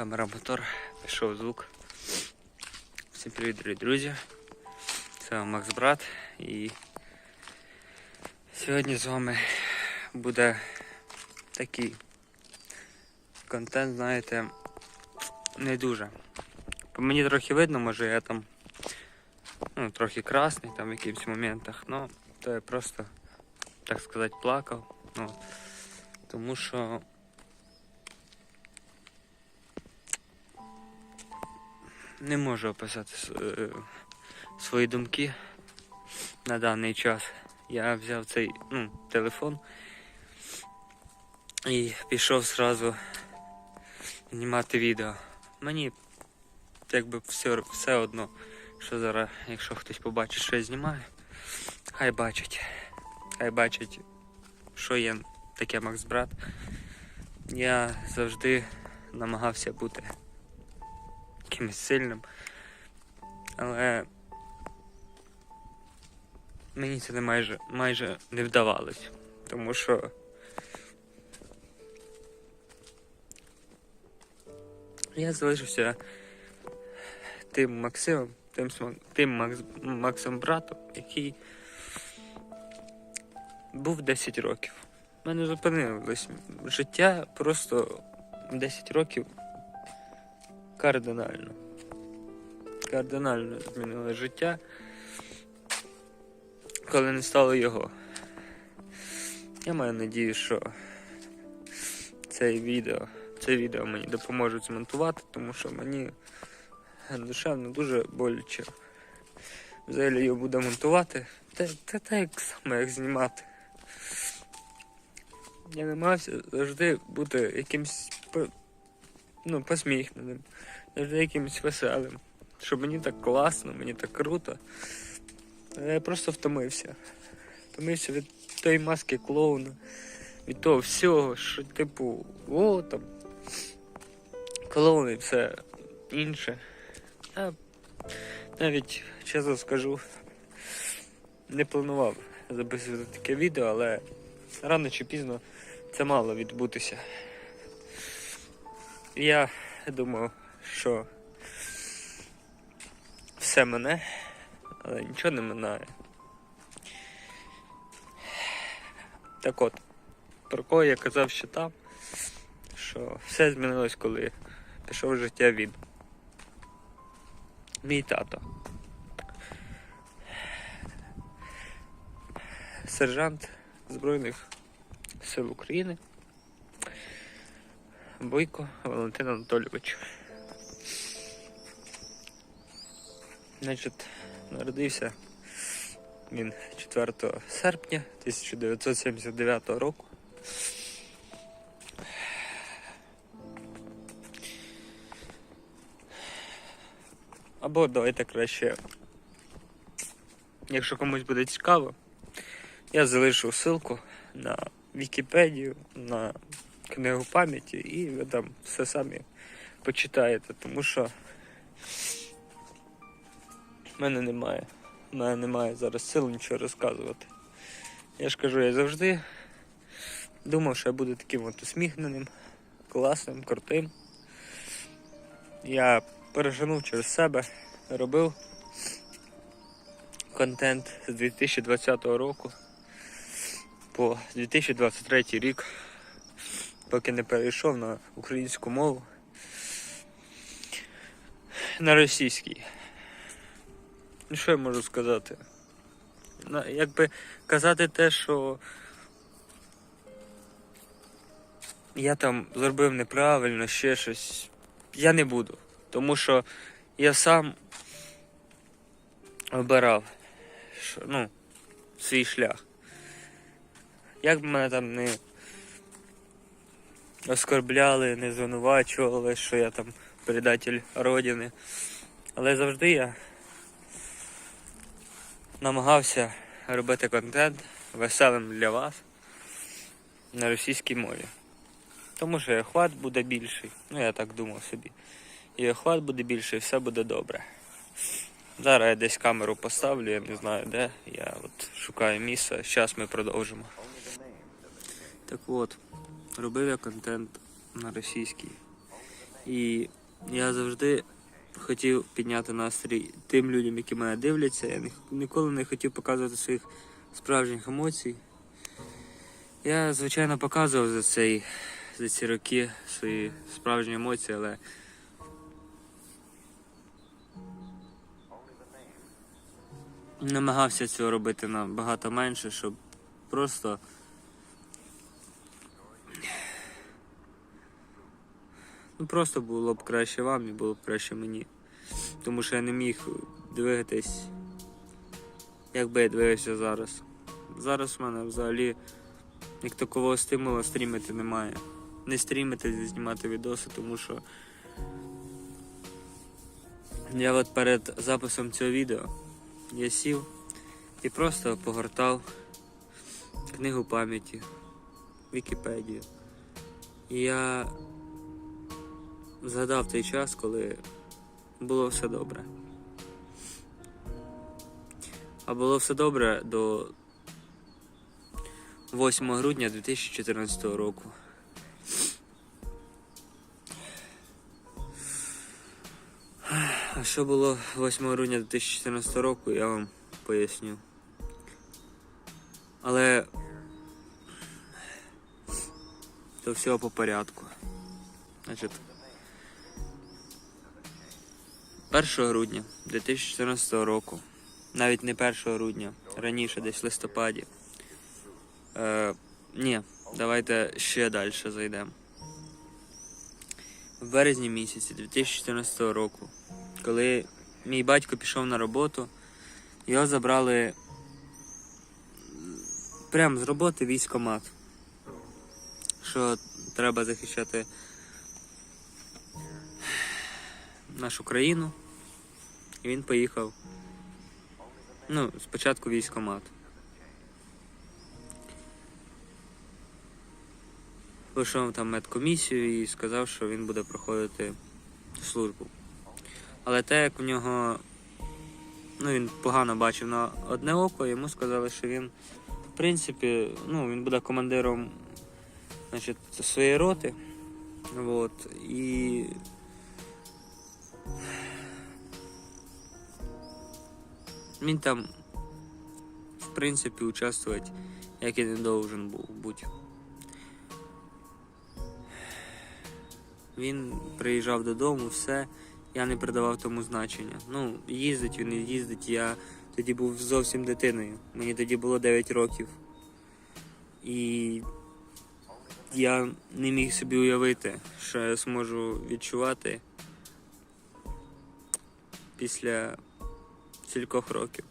Камера, мотор, пішов звук. Всім привіт, дорогі друзі. Це Макс Брат і сьогодні з вами буде такий контент, знаєте, не дуже. По мені трохи видно, може я там ну, трохи красний там в якихось моментах, але то я просто, так сказати, плакав. Ну, тому що не можу описати е, свої думки на даний час. Я взяв цей ну, телефон і пішов зразу знімати відео. Мені якби все, все одно, що зараз, якщо хтось побачить, що я знімаю, хай бачить. Хай бачить, що є таке Макс Брат. Я завжди намагався бути якимось сильним. Але мені це не майже, майже не вдавалось. Тому що я залишився тим Максимом, тим, тим Макс, Максом братом, який був 10 років. Мене зупинилось життя просто 10 років кардинально. Кардинально змінило життя, коли не стало його. Я маю надію, що це відео, це відео мені допоможуть змонтувати, тому що мені душевно дуже боляче. Взагалі його буде монтувати. Та, та так само, як знімати. Я намагався завжди бути якимсь ну, посміхненим, якимось веселим. Щоб мені так класно, мені так круто. Але я просто втомився. Втомився від тої маски клоуна, від того всього, що типу, о там. Клоун і все інше. Я навіть, чесно скажу, не планував записувати таке відео, але рано чи пізно це мало відбутися. Я думав, що все мене, але нічого не минає. Так от, про кого я казав ще там, що все змінилось, коли пішов життя він. Мій тато. Сержант Збройних сил України. Бойко Валентин Анатолійович. Значить, народився він 4 серпня 1979 року. Або давайте краще, якщо комусь буде цікаво, я залишу ссылку на Вікіпедію, на книгу пам'яті і ви там все самі почитаєте, тому що в мене немає. В мене немає зараз сил нічого розказувати. Я ж кажу, я завжди думав, що я буду таким от усміхненим, класним, крутим. Я переженув через себе, робив контент з 2020 року по 2023 рік, поки не перейшов на українську мову. На російській. Ну, що я можу сказати? На- Якби казати те, що я там зробив неправильно, ще щось, я не буду. Тому що я сам обирав що, ну, свій шлях. Як би мене там не оскорбляли, не звинувачували, що я там предатель Родини. Але завжди я намагався робити контент веселим для вас на російській мові. Тому що і охват буде більший. Ну я так думав собі. І охват буде більший, і все буде добре. Зараз я десь камеру поставлю, я не знаю де. Я от шукаю місце. Зараз ми продовжимо. Так от, робив я контент на російській. І я завжди хотів підняти настрій тим людям, які мене дивляться. Я ніколи не хотів показувати своїх справжніх емоцій. Я, звичайно, показував за, цей, за ці роки свої справжні емоції, але намагався цього робити набагато менше, щоб просто. Ну, просто було б краще вам і було б краще мені. Тому що я не міг двигатись, як би я двигався зараз. Зараз в мене взагалі як такового стимулу стрімити немає. Не стрімити, не знімати відоси, тому що я от перед записом цього відео я сів і просто погортав книгу пам'яті, Вікіпедію. І я згадав той час, коли було все добре. А було все добре до 8 грудня 2014 року. А що було 8 грудня 2014 року, я вам поясню. Але то все по порядку. Значить, 1 грудня 2014 року, навіть не 1 грудня, раніше, десь в листопаді. Е, ні, давайте ще далі зайдемо. В березні місяці 2014 року, коли мій батько пішов на роботу, його забрали прямо з роботи військомат. Що треба захищати нашу країну. І він поїхав. Ну, спочатку військомат. Вийшов там медкомісію і сказав, що він буде проходити службу. Але те, як в нього ну, він погано бачив на одне око, йому сказали, що він, в принципі, ну, він буде командиром значить, своєї роти. Вот. І він там, в принципі, участвувати, як і не должен був бути. Він приїжджав додому, все. Я не придавав тому значення. Ну, їздить він не їздить. Я тоді був зовсім дитиною. Мені тоді було 9 років. І я не міг собі уявити, що я зможу відчувати після кількох років.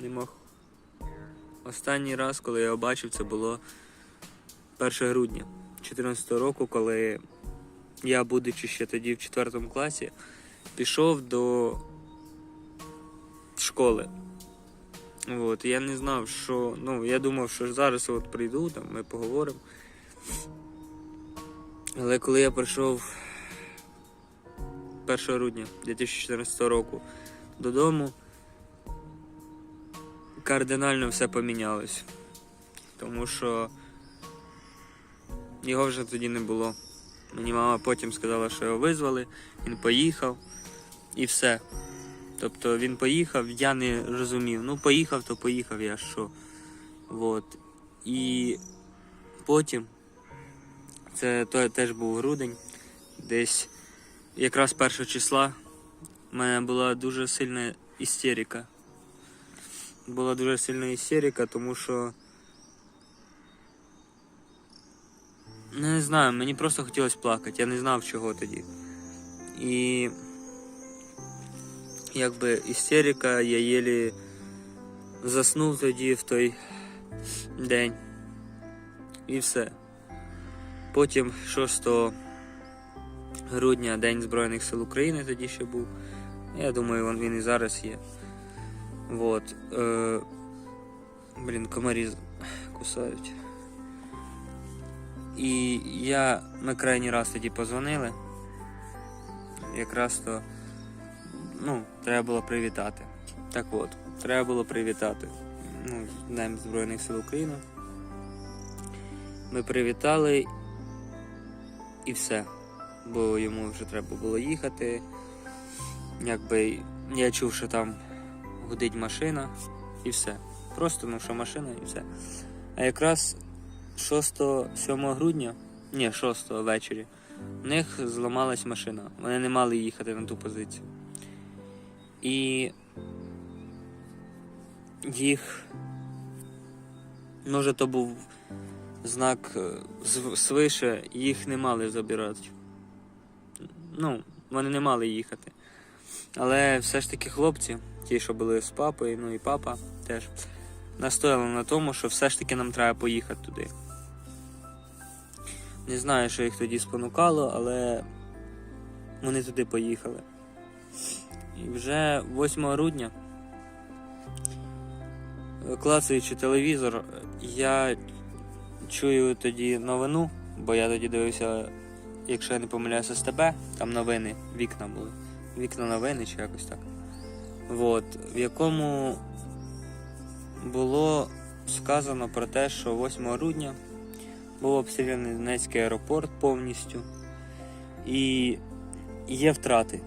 Не мог. Останній раз, коли я його бачив, це було 1 грудня 2014 року, коли я, будучи ще тоді в 4 класі, пішов до школи. От, я не знав, що. Ну, я думав, що зараз от прийду, там ми поговоримо. Але коли я прийшов 1 грудня 2014 року додому, кардинально все помінялось. Тому що його вже тоді не було. Мені мама потім сказала, що його визвали, він поїхав і все. Тобто він поїхав, я не розумів. Ну, поїхав, то поїхав я що. Вот. І потім, це то, теж був грудень, десь якраз 1 числа в мене була дуже сильна істерика. Була дуже сильна істерика, тому що. Ну, не знаю, мені просто хотілося плакати, я не знав чого тоді. І якби істерика, я єлі заснув тоді в той день. І все. Потім 6 грудня День Збройних сил України тоді ще був. Я думаю, він, і зараз є. Вот. Е, блін, комарі кусають. І я, ми крайній раз тоді позвонили. Якраз то ну, треба було привітати. Так от, треба було привітати. Ну, Днем Збройних сил України. Ми привітали І все. Бо йому вже треба було їхати. Якби я чув, що там гудить машина і все. Просто ну, що машина і все. А якраз 6-7 грудня, ні, 6 ввечері, в них зламалась машина. Вони не мали їхати на ту позицію. І їх, може, то був знак е, свише, їх не мали забирати. Ну, вони не мали їхати. Але все ж таки хлопці, ті, що були з папою, ну і папа теж, настояли на тому, що все ж таки нам треба поїхати туди. Не знаю, що їх тоді спонукало, але вони туди поїхали. І вже 8 грудня, клацаючи телевізор, я чую тоді новину, бо я тоді дивився, якщо я не помиляюся, з тебе, там новини, вікна були. Вікна новини чи якось так. От, в якому було сказано про те, що 8 грудня був обстріляний Донецький аеропорт повністю і є втрати.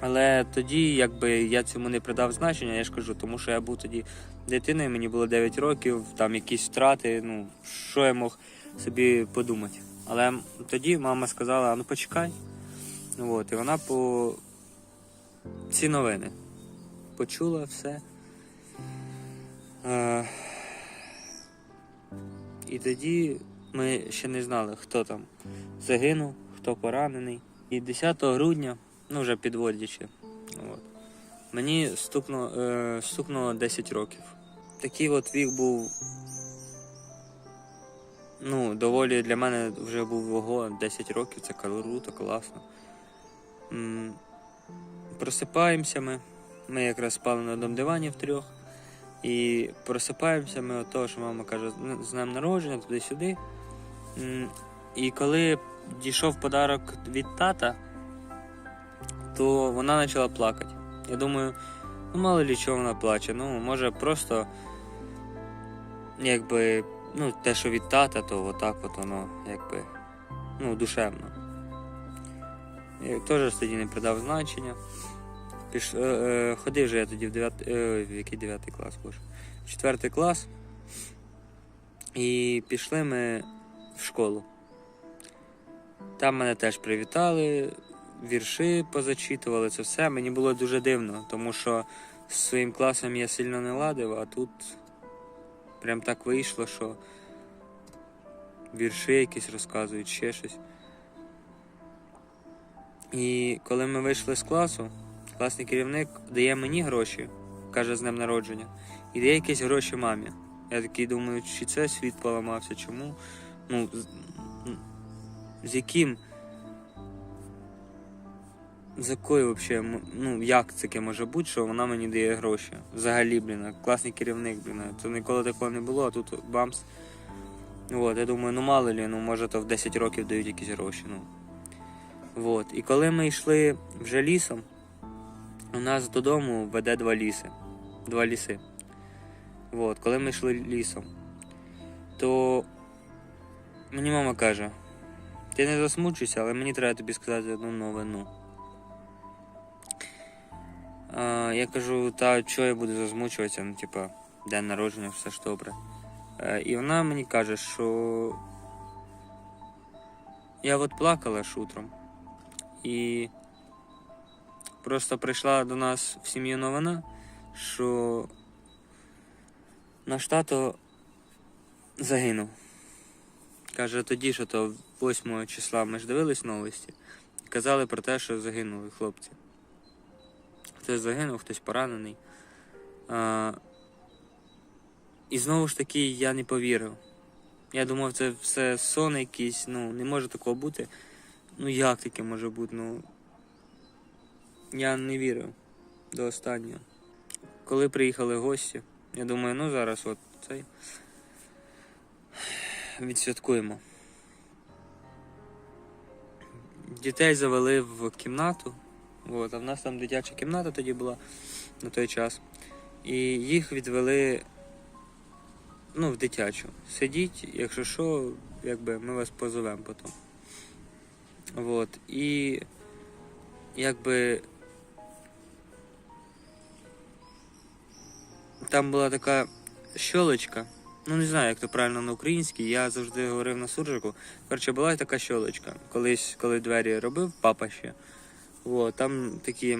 Але тоді, якби я цьому не придав значення, я ж кажу, тому що я був тоді дитиною, мені було 9 років, там якісь втрати, ну, що я мог собі подумати. Але тоді мама сказала: ну почекай. От, і вона по ці новини почула все. Е, і тоді ми ще не знали, хто там загинув, хто поранений. І 10 грудня, ну вже підводячи, от, мені стукнуло, е, стукнуло 10 років. Такий от вік був. Ну, доволі для мене вже був ого, 10 років, це круто, класно. Просипаємося ми. Ми якраз спали на одному дивані втрьох. І просипаємося ми від того, що мама каже, «Ну, з днем народження, туди-сюди. І коли дійшов подарок від тата, то вона почала плакати. Я думаю, ну мало лі чого вона плаче. Ну, може просто якби, ну, те, що від тата, то отак от воно, якби, ну, душевно. Я теж тоді не придав значення. Піш... Е, е, ходив же я тоді в 9, е, в який 9 клас, боже. В 4 клас. І пішли ми в школу. Там мене теж привітали, вірші позачитували, це все. Мені було дуже дивно, тому що з своїм класом я сильно не ладив, а тут прям так вийшло, що вірші якісь розказують, ще щось. І коли ми вийшли з класу, класний керівник дає мені гроші, каже з днем народження, і дає якісь гроші мамі. Я такий думаю, чи це світ поламався, чому? Ну, з, яким. З якою взагалі, ну як таке може бути, що вона мені дає гроші? Взагалі, блін, класний керівник, блін. Це ніколи такого не було, а тут бамс. От, я думаю, ну мало лі, ну може то в 10 років дають якісь гроші. ну. Вот. І коли ми йшли вже лісом, у нас додому веде два ліси. Два ліси. Вот. Коли ми йшли лісом, то мені мама каже, ти не засмучуйся, але мені треба тобі сказати одну новину. Я кажу, та що я буду засмучуватися, ну, типа, день народження, все ж добре. Е, і вона мені каже, що я от плакала ж утром. І просто прийшла до нас в сім'ю новина, що наш тато загинув. Каже, тоді, що то 8 числа ми ж дивились новості, казали про те, що загинули хлопці. Хтось загинув, хтось поранений. А, і знову ж таки я не повірив. Я думав, це все сон якийсь, ну не може такого бути. Ну як таке може бути? Ну я не вірив до останнього. Коли приїхали гості, я думаю, ну зараз от цей відсвяткуємо. Дітей завели в кімнату. От, а в нас там дитяча кімната тоді була на той час. І їх відвели ну, в дитячу. Сидіть, якщо що, якби ми вас позовемо потім. Вот. І якби там була така щолочка. Ну не знаю, як то правильно на українській. Я завжди говорив на суржику. Коротше, була така щолочка. Колись, коли двері робив, папа ще. От, там такі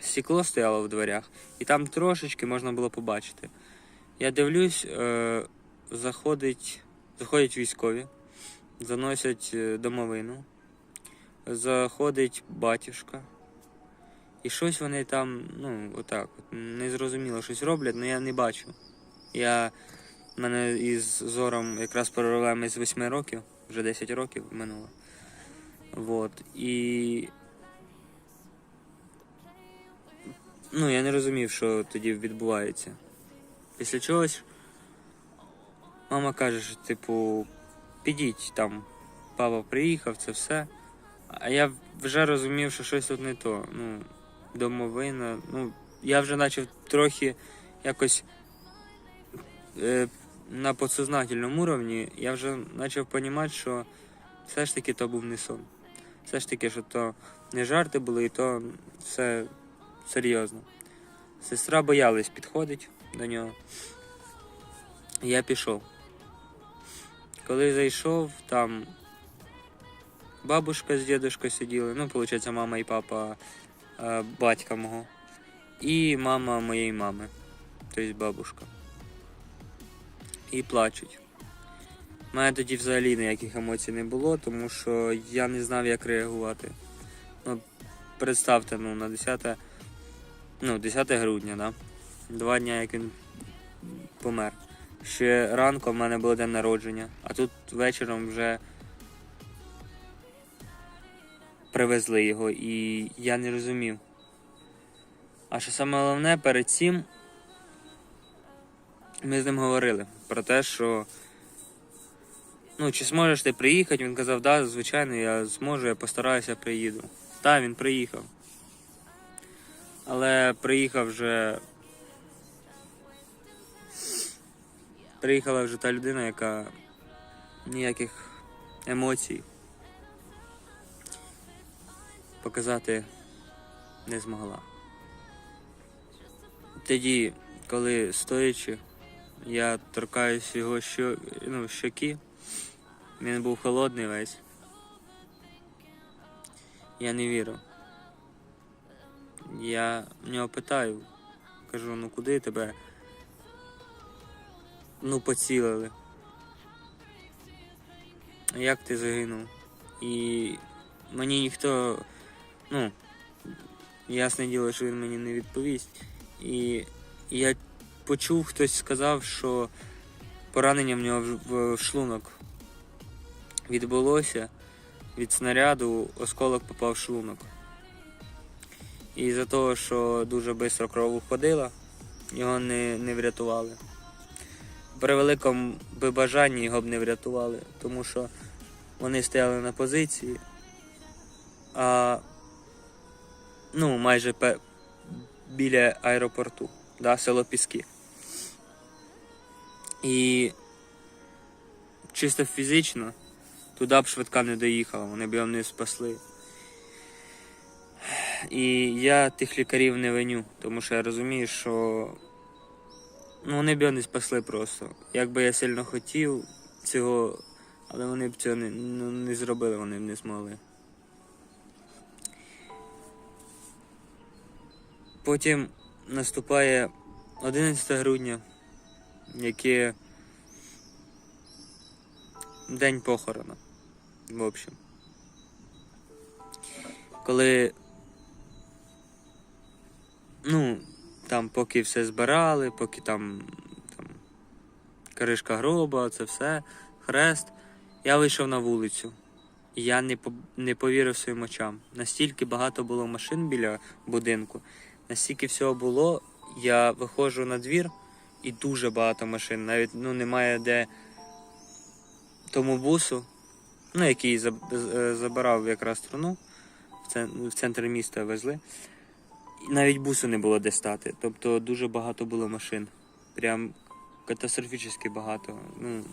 стекло стояло в дверях, і там трошечки можна було побачити. Я дивлюсь, е, заходить, заходять військові, заносять е, домовину, заходить батюшка. І щось вони там, ну, отак, от, незрозуміло щось роблять, але я не бачу. Я мене із зором якраз проблеми з 8 років, вже 10 років минуло. Вот. І. Ну, я не розумів, що тоді відбувається. Після чогось мама каже, що, типу, підіть там, папа приїхав, це все. А я вже розумів, що щось тут не то. Ну, домовина. Ну, я вже почав трохи якось е, на підсознательному рівні, я вже почав розуміти, що все ж таки то був не сон. Все ж таки, що то не жарти були, і то все серйозно. Сестра боялась підходить до нього. Я пішов. Коли зайшов, там бабушка з дідушкою сиділи, ну, виходить, мама і папа батька мого. І мама моєї мами, тобто бабушка. І плачуть. У мене тоді взагалі ніяких емоцій не було, тому що я не знав, як реагувати. Ну, представте, ну, на 10, ну, 10 грудня, да? два дні, як він помер. Ще ранком в мене був день народження, а тут вечором вже привезли його і я не розумів. А що саме головне, перед цим ми з ним говорили про те, що ну, чи зможеш ти приїхати? Він казав, да, звичайно, я зможу, я постараюся, приїду. Так, він приїхав. Але приїхав вже. Приїхала вже та людина, яка ніяких емоцій показати не змогла. Тоді, коли стоячи, я торкаюсь його що, ну, щоки, він був холодний весь. Я не вірю. Я в нього питаю, кажу, ну куди тебе? Ну, поцілили. Як ти загинув? І мені ніхто, ну, ясне діло, що він мені не відповість. І я почув, хтось сказав, що поранення в нього в, шлунок відбулося від снаряду, осколок попав в шлунок. І за того, що дуже швидко кров уходила, його не, не врятували. При великому би бажанні його б не врятували, тому що вони стояли на позиції, а ну, майже пе- біля аеропорту, да, село Піски. І чисто фізично туди б швидка не доїхала, вони б його не спасли. І я тих лікарів не виню, тому що я розумію, що ну, вони б його не спасли просто. Як би я сильно хотів цього, але вони б цього не, ну, не зробили, вони б не змогли. Потім наступає 11 грудня, яке день похорона. В общем. Коли ну, там поки все збирали, поки там, там кришка гроба, це все, хрест, я вийшов на вулицю. Я не, по- не повірив своїм очам. Настільки багато було машин біля будинку, настільки всього було, я виходжу на двір і дуже багато машин. Навіть ну, немає де тому бусу, ну, який е, забирав якраз труну, в цен- центр міста везли. Навіть бусу не було де стати. Тобто дуже багато було машин. Прям катастрофічно багато. Ну,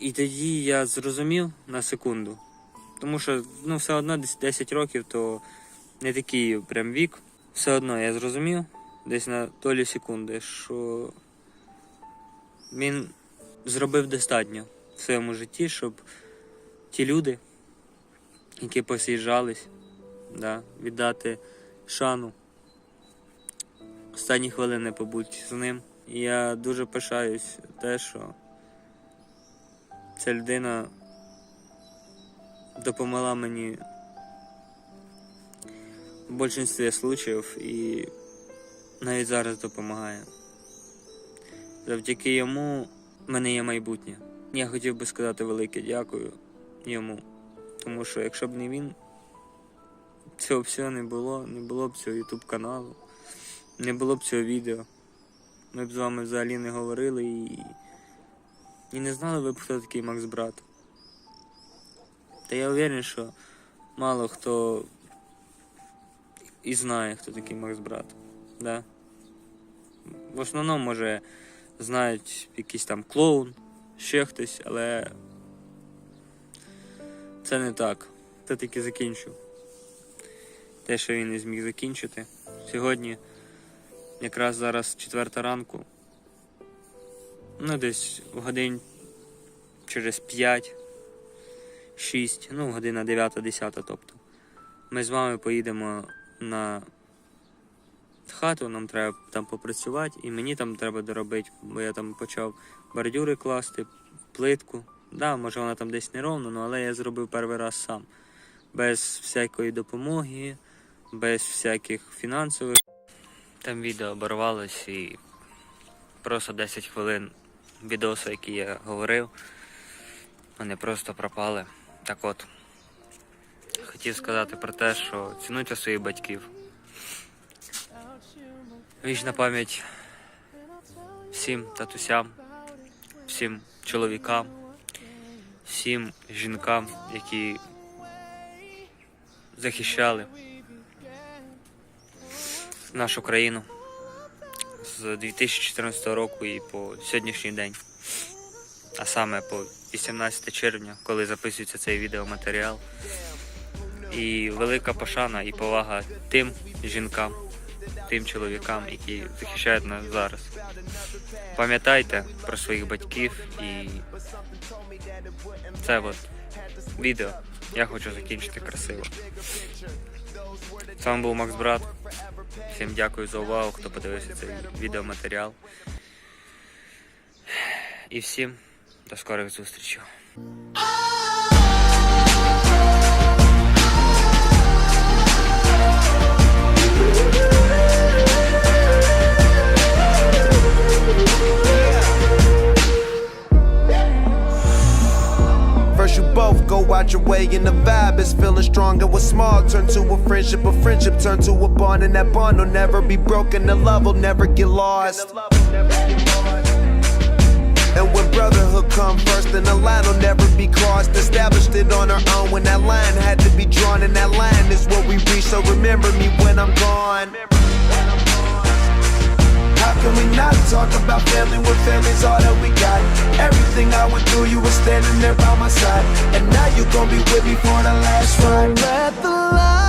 і тоді я зрозумів на секунду. Тому що ну, все одно 10 років то не такий прям вік. Все одно я зрозумів десь на долю секунди, що він зробив достатньо в своєму житті, щоб ті люди, які посіжались, да, віддати шану. Останні хвилини побудь з ним. Я дуже пишаюсь те, що ця людина допомогла мені в більшості случаїв і навіть зараз допомагає. Завдяки йому в мене є майбутнє. Я хотів би сказати велике дякую йому. Тому що якщо б не він, цього всього не було, не було б цього ютуб каналу, не було б цього відео. Ми б з вами взагалі не говорили і, і не знали ви б, хто такий Макс Брат. Та я уверен, що мало хто і знає, хто такий Макс Брат. Да? В основному, може, знають якийсь там клоун, ще хтось, але це не так. Це тільки закінчив. Те, що він не зміг закінчити. Сьогодні, якраз зараз четверта ранку, ну десь годин через 5, 6, ну година 9-10, тобто. Ми з вами поїдемо на хату, нам треба там попрацювати, і мені там треба доробити, бо я там почав бордюри класти, плитку. Да, може вона там десь неровно, ну, але я зробив перший раз сам. Без всякої допомоги, без всяких фінансових. Там відео оборвалось і просто 10 хвилин відосу, який я говорив, вони просто пропали. Так от, хотів сказати про те, що цінуйте своїх батьків. Вічна пам'ять всім татусям, всім чоловікам, всім жінкам, які захищали нашу країну з 2014 року і по сьогоднішній день, а саме по 18 червня, коли записується цей відеоматеріал. І велика пошана і повага тим жінкам, тим чоловікам, які захищають нас зараз. Пам'ятайте про своїх батьків і це от відео. Я хочу закінчити красиво. З вами був Макс Брат. Всім дякую за увагу, хто подивився цей відеоматеріал. І всім до скорих зустрічей. First, you both go out your way, and the vibe is feeling stronger. What's small turn to a friendship, a friendship turn to a bond, and that bond will never be broken. The love will never get lost. And when brotherhood come first, then the line will never be crossed. Established it on our own when that line had to be drawn, and that line is what we reach. So remember me when I'm gone. Can we not talk about family when family's all that we got? Everything I went through, you were standing there by my side. And now you gon' be with me for the last ride. Let the light